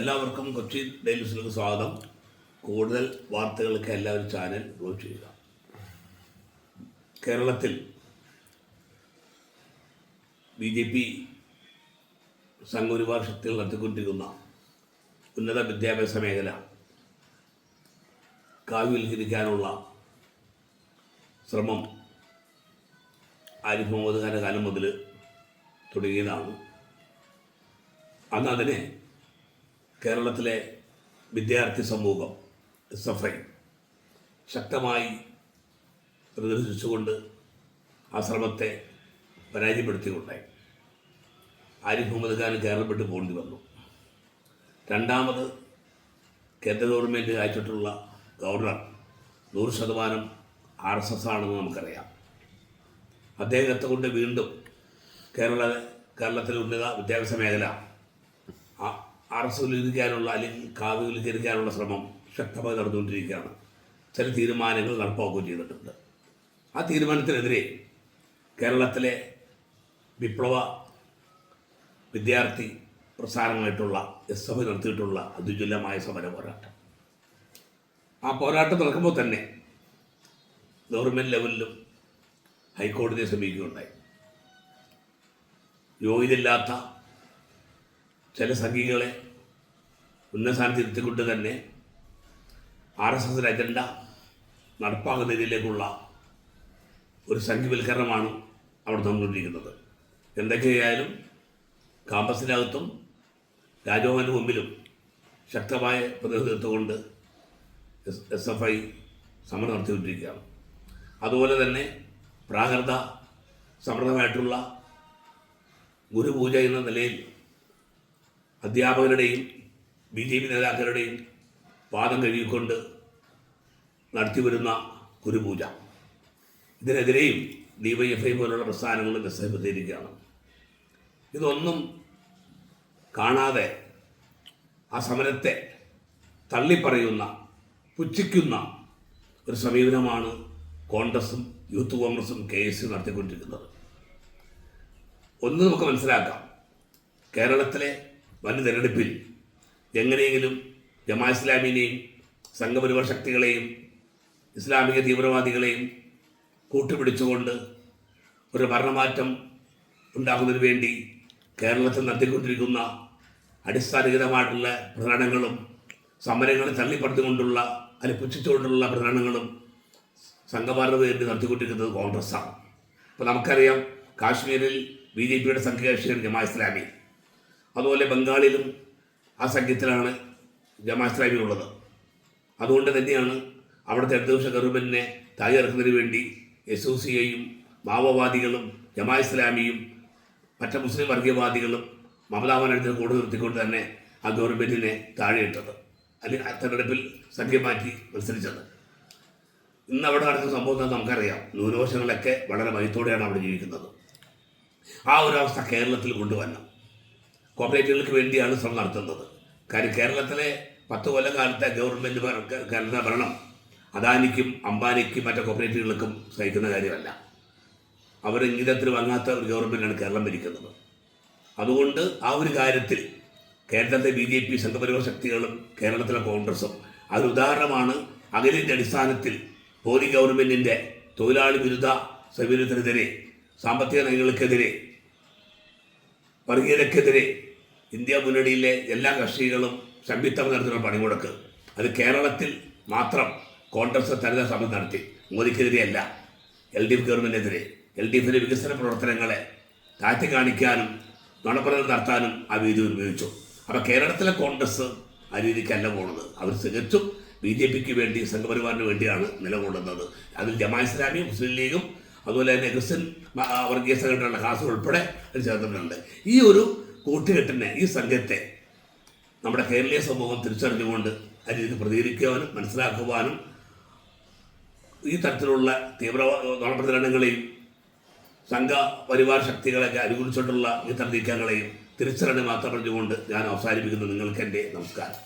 എല്ലാവർക്കും കൊച്ചി ഡെയിലി ന്യൂസിലേക്ക് സ്വാഗതം. കൂടുതൽ വാർത്തകൾക്ക് എല്ലാവരും ചാനൽ ഫോളോ ചെയ്യുക. കേരളത്തിൽ ബി ജെ പി സംഘപരിവാർ നടത്തിക്കൊണ്ടിരിക്കുന്ന ഉന്നത വിദ്യാഭ്യാസ മേഖല കാവ്യവൽക്കരിക്കാനുള്ള ശ്രമം ആരിഫ് മുഹമ്മദ് ഖാന്റെ കാലം മുതൽ തുടങ്ങിയതാണ്. അന്ന് അതിനെ കേരളത്തിലെ വിദ്യാർത്ഥി സമൂഹം എസ് എഫ് ഐ ശക്തമായി പ്രദർശിച്ചുകൊണ്ട് ആ ശ്രമത്തെ പരാജയപ്പെടുത്തിക്കൊണ്ടായി. ആരിഫ് മുഹമ്മദ് ഖാൻ കേരളപ്പെട്ട് പോകേണ്ടി വന്നു. രണ്ടാമത് കേന്ദ്ര ഗവൺമെന്റ് അയച്ചിട്ടുള്ള ഗവർണർ നൂറ് ശതമാനം ആർ എസ് എസ് ആണെന്ന് നമുക്കറിയാം. അദ്ദേഹത്തെ കൊണ്ട് വീണ്ടും കേരള കേരളത്തിലെ ഉന്നത വിദ്യാഭ്യാസ മേഖല ആർ എസ് അല്ലെങ്കിൽ കാവ്യ ശ്രമം ശക്തമായി നടന്നുകൊണ്ടിരിക്കുകയാണ്. ചില തീരുമാനങ്ങൾ നടപ്പാക്കുകയും ചെയ്തിട്ടുണ്ട്. ആ തീരുമാനത്തിനെതിരെ കേരളത്തിലെ വിപ്ലവ വിദ്യാർത്ഥി പ്രസ്ഥാനങ്ങളായിട്ടുള്ള എസ് എഫ് നടത്തിയിട്ടുള്ള അതിജ്വലമായ സമര പോരാട്ടം. ആ പോരാട്ടം നടക്കുമ്പോൾ തന്നെ ഗവൺമെന്റ് ലെവലിലും ഹൈക്കോടതിയെ സമീപിക്കുകയുണ്ടായി. യോഗ്യതയില്ലാത്ത ചില സംഘികളെ ഉന്നസ്ഥാനത്ത് ഇരുത്തിക്കൊണ്ട് തന്നെ ആർ എസ് എസിന്റെ അജണ്ട നടപ്പാക്കുന്ന രീതിയിലേക്കുള്ള ഒരു സംഘിവൽക്കരണമാണ് അവിടെ നടന്നുകൊണ്ടിരിക്കുന്നത്. എന്തൊക്കെയായാലും ക്യാമ്പസിനകത്തും രാജ്ഭവന് മുമ്പിലും ശക്തമായ പ്രതിനിധിത്വം കൊണ്ട് എസ് എസ് എഫ് ഐ സമരം നടത്തിക്കൊണ്ടിരിക്കുകയാണ്. അതുപോലെ തന്നെ പ്രാകൃത സമൃദ്ധമായിട്ടുള്ള ഗുരുപൂജ എന്ന നിലയിൽ അധ്യാപകരുടെയും ബി ജെ പി നേതാക്കളുടെയും വാദം കഴുകിക്കൊണ്ട് നടത്തിവരുന്ന ഗുരുപൂജ ഇതിനെതിരെയും ഡിവൈഎഫ്ഐ പോലുള്ള പ്രസ്ഥാനങ്ങൾ എത്തിയിരിക്കുകയാണ് ഇതൊന്നും കാണാതെ ആ സമരത്തെ തള്ളിപ്പറയുന്ന പുച്ഛിക്കുന്ന ഒരു സമീപനമാണ് കോൺഗ്രസും യൂത്ത് കോൺഗ്രസും കെ എസ് നടത്തിക്കൊണ്ടിരിക്കുന്നത്. ഒന്ന് നമുക്ക് മനസ്സിലാക്കാം. കേരളത്തിലെ വൻ തെരഞ്ഞെടുപ്പിൽ എങ്ങനെയെങ്കിലും ജമാ ഇസ്ലാമിനെയും സംഘപരിവാർ ശക്തികളെയും ഇസ്ലാമിക തീവ്രവാദികളെയും കൂട്ടുപിടിച്ചുകൊണ്ട് ഒരു ഭരണമാറ്റം ഉണ്ടാക്കുന്നതിന് വേണ്ടി കേരളത്തിൽ നടത്തിക്കൊണ്ടിരിക്കുന്ന അടിസ്ഥാനരഹിതമായിട്ടുള്ള പ്രകടനങ്ങളും സമരങ്ങളെ തള്ളിപ്പടുത്തുകൊണ്ടുള്ള അല്ലെങ്കിൽ പുച്ഛിച്ചുകൊണ്ടുള്ള പ്രകടനങ്ങളും സംഘപരിവാറിന് വേണ്ടി നടത്തിക്കൊണ്ടിരിക്കുന്നത് കോൺഗ്രസ്സാണ്. അപ്പോൾ നമുക്കറിയാം കാശ്മീരിൽ ബി ജെ പിയുടെ സംഘകക്ഷിയാണ് ജമാ ഇസ്ലാമി. അതുപോലെ ബംഗാളിലും ആ സഖ്യത്തിലാണ് ജമാ ഇസ്ലാമി ഉള്ളത് അതുകൊണ്ട് തന്നെയാണ് അവിടുത്തെ ഇടതുപക്ഷ ഗവൺമെന്റിനെ തയ്യാറെടുക്കുന്നതിന് വേണ്ടി എസ് ഒ സിയെയും മാവോവാദികളും ജമാ ഇസ്ലാമിയും മറ്റു മുസ്ലിം വർഗീയവാദികളും മമതാ ബാനർജിയെ കൂടെ നിർത്തിക്കൊണ്ട് തന്നെ ആ ഗവൺമെന്റിനെ താഴെയിട്ടത്. അല്ലെങ്കിൽ തെരഞ്ഞെടുപ്പിൽ സഖ്യം മാറ്റി മത്സരിച്ചത്. ഇന്ന് അവിടെ നടക്കുന്ന സംഭവം നമുക്കറിയാം. ന്യൂനപക്ഷങ്ങളൊക്കെ വളരെ ഭയത്തോടെയാണ് അവിടെ ജീവിക്കുന്നത്. ആ ഒരു അവസ്ഥ കേരളത്തിൽ കൊണ്ടുവരണം. കോപ്പറേറ്റീവുകൾക്ക് വേണ്ടിയാണ് ശ്രമം നടത്തുന്നത്. കാര്യം കേരളത്തിലെ പത്ത് കൊല്ലക്കാലത്തെ ഗവൺമെന്റ് കേരള ഭരണം അദാനിക്കും അംബാനിക്കും മറ്റു കോപ്പറേറ്റീവുകൾക്കും സഹിക്കുന്ന കാര്യമല്ല. അവർ ഇംഗിതത്തിൽ വാങ്ങാത്ത ഒരു ഗവൺമെന്റാണ് കേരളം ഭരിക്കുന്നത്. അതുകൊണ്ട് ആ ഒരു കാര്യത്തിൽ കേരളത്തിലെ ബി ജെ പി സംഘപരിവാർ ശക്തികളും കേരളത്തിലെ കോൺഗ്രസും അതൊരു ഉദാഹരണമാണ് അഖിലേന്ത്യ അടിസ്ഥാനത്തിൽ മോദി ഗവൺമെന്റിന്റെ തൊഴിലാളി വിരുദ്ധ സമീപനത്തിനെതിരെ സാമ്പത്തിക നയങ്ങൾക്കെതിരെ വർഗീയതക്കെതിരെ ഇന്ത്യ മുന്നണിയിലെ എല്ലാ കക്ഷികളും സംയുക്തം നടത്തുന്ന പണിമുടക്ക്. അത് കേരളത്തിൽ മാത്രം കോൺഗ്രസ് തനിത ശ്രമം നടത്തി. മോദിക്കെതിരെയല്ല. എൽ ഡി എഫ് ഗവൺമെന്റിനെതിരെ എൽ ഡി എഫിന്റെ വികസന പ്രവർത്തനങ്ങളെ താഴ്ത്തി കാണിക്കാനും നുണപ്രചരണം നടത്താനും ആ വേദി ഉപയോഗിച്ചു. അപ്പോൾ കേരളത്തിലെ കോൺഗ്രസ് ആ രീതിക്കല്ല പോകുന്നത് അവർ തികച്ചും ബി ജെ പിക്ക് വേണ്ടി സംഘപരിവാറിന് വേണ്ടിയാണ് നിലകൊള്ളുന്നത്. അതിൽ ജമാ ഇസ്ലാമിയും മുസ്ലിം ലീഗും അതുപോലെ തന്നെ ക്രിസ്ത്യൻ വർഗീയ സംഘടനകളുടെ ക്ലാസ് ഉൾപ്പെടെ ചേർന്നിട്ടുണ്ട്. ഈ ഒരു കൂട്ടുകെട്ടിനെ ഈ സംഘത്തെ നമ്മുടെ കേരളീയ സമൂഹം തിരിച്ചറിഞ്ഞുകൊണ്ട് രീതിയിൽ പ്രതികരിക്കുവാനും മനസ്സിലാക്കുവാനും ഈ തരത്തിലുള്ള തീവ്ര നുണപ്രചരണങ്ങളെയും സംഘ പരിവാർ ശക്തികളൊക്കെ അനുകൂലിച്ചിട്ടുള്ള ഈ തരം നീക്കങ്ങളെയും തിരിച്ചറിഞ്ഞ് മാത്രം പറഞ്ഞുകൊണ്ട് ഞാൻ അവസാനിപ്പിക്കുന്നു. നിങ്ങൾക്ക് എന്റെ നമസ്കാരം.